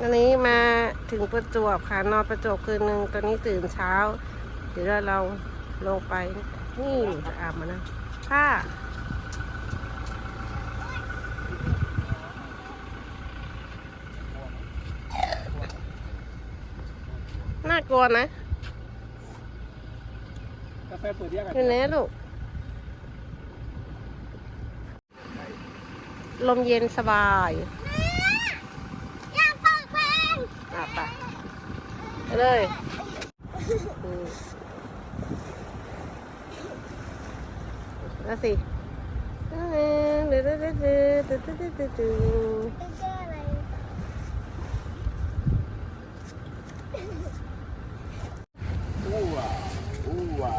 วันนี้มาถึงประจวบค่ะ นอนประจวบคืนหนึ่งตอนนี้ตื่นเช้า เดี๋ยวเราลงไปนี่อาบมานะผ้าน่ากลัวนะกาแฟเปิดยังไงอยู่ไหนลูก ลมเย็นสบายอยากฟังเพลง อะไปไปเลยอืมแล้วสิดืดดืดดืดดืดดืดดืดดืดดืดไปเจออะไรอู้ว่ะอู้ว่ะ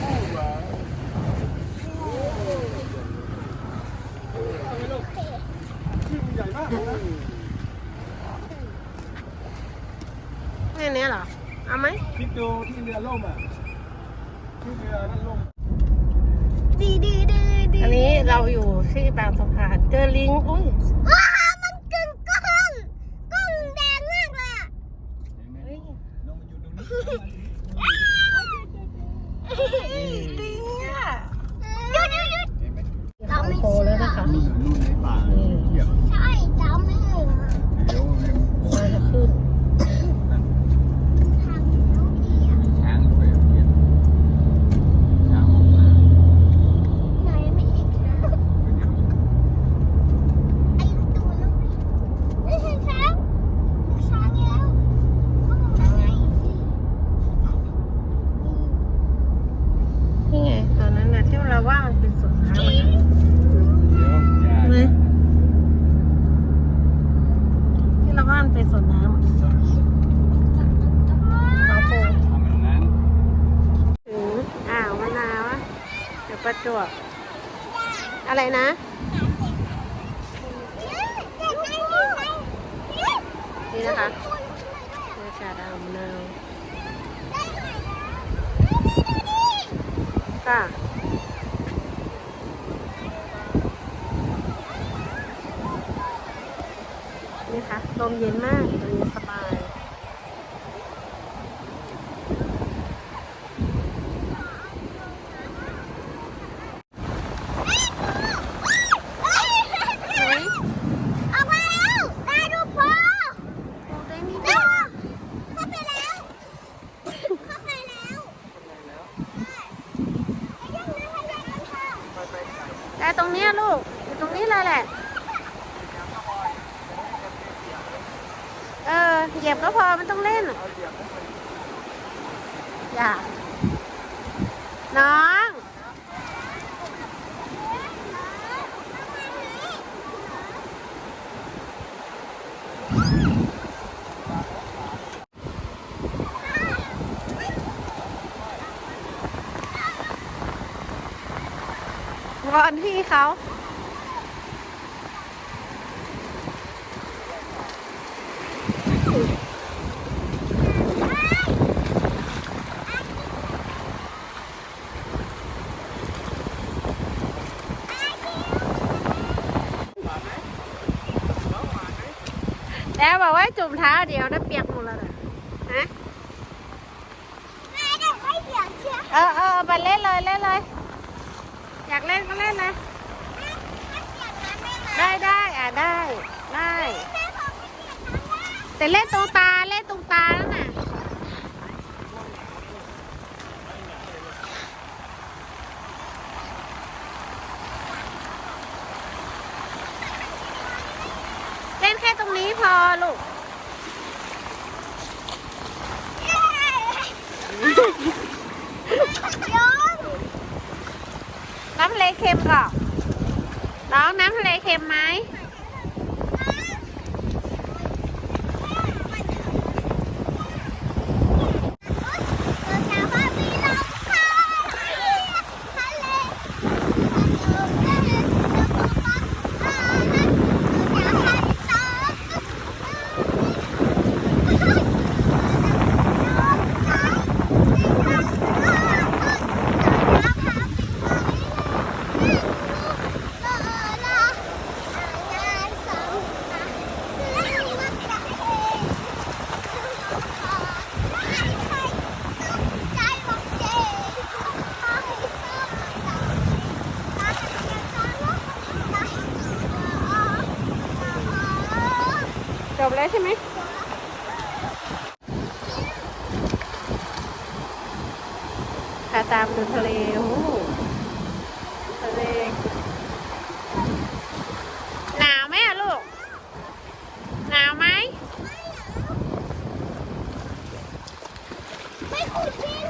อู้ว่ะที่มันใหญ่มากเลยนะ แค่นี้เหรอ เอาไหม คิดดู ที่เรือล่มอะที่เรือนั่นล่มดีดีดีดีอันนี้เราอยู่ที่บางสะพานเจอลิงอุ้ยว้าวมันกึ่งก้อนก้อนแดงมากเลยอะเฮ้ยลงมาอยู่ตรงนี้ ลิงอะ หยุดหยุดหยุด เห็นไหม เราไม่ โต เชื่ แล้ว อ นะคะ นู่นนู่นในป่าเหยียบ ใช่เจ้าไม่เห็นอะ เดี๋ยวเนี่ย เราจะขึ้น ทางน้องพี่อะ ช้างด้วยเหยียบช้างออกมา ไหนไม่เห็นช้างไอ้ตัวน้องพี่ไม่เห็นช้างช้างแล้วเขาบอกว่าไง นี่ไงตอนนั้นนะที่เราว่ามันเป็นสวนน้ำอะนะ เดี๋ยวอย่า ไหมที่เราว่ามันเป็นสวนน้ำอะเขาโปง ทำแบบนั้น ถึงอ่าวมะนาวอะเดี๋ย วประจวบ อะไรนะ นี่นะคะเนื้อชาดาวมะนาวค่ะนี่ค่ะลมเย็นมากตรงนี้สบาย เฮ้ย ออกมาแล้วได้รูปพ่อ มองได้นิด ได้ เดียว เข้าไปแล้วเข้าไปแล้วไอ้ยังไม่ให้ได้กันค่ะ แต่ตรงเนี้ยลูก อยู่ตรงนี้เลยแหละ เออ เหยียบก็พอมันต้องเล่น อย่า น้อย วอนพี่เขาแล้วบอกว่าจุ่มเท้าเดี๋ยวนะเปียกหมดแล้วนะฮะแม่ได้ไม่เสียงเชียวเออเออไปเล่นเลยเล่นเลย อยากเล่นก็เล่นเลยไม่เสียงนะแม่นะ ได้ได้อะได้ได้แม่บอกไม่เสียงนะแต่เล่นตรงตาเล่นตรงตาแล้วน่ะเล่นแค่ตรงนี้พอลูก ย้อน น้ำทะเลเค็มก่อนน้องน้ำทะเลเค็มไหม เราจะว่ามีลมค่ะทะเลลมทะเลลมพัดอ่านั่นเราจะให้ตก เจบแล้วใช่ไหมพาตามดูทะเลโอ้โหทะเล หนาวไหมอะลูก หนาวไหม ไม่ขุดดิน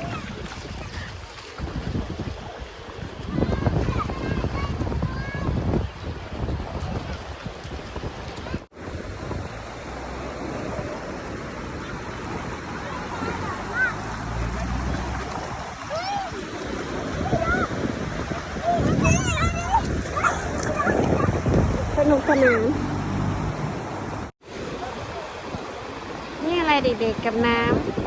สนามนี่อะไรเด็กๆกับน้ำ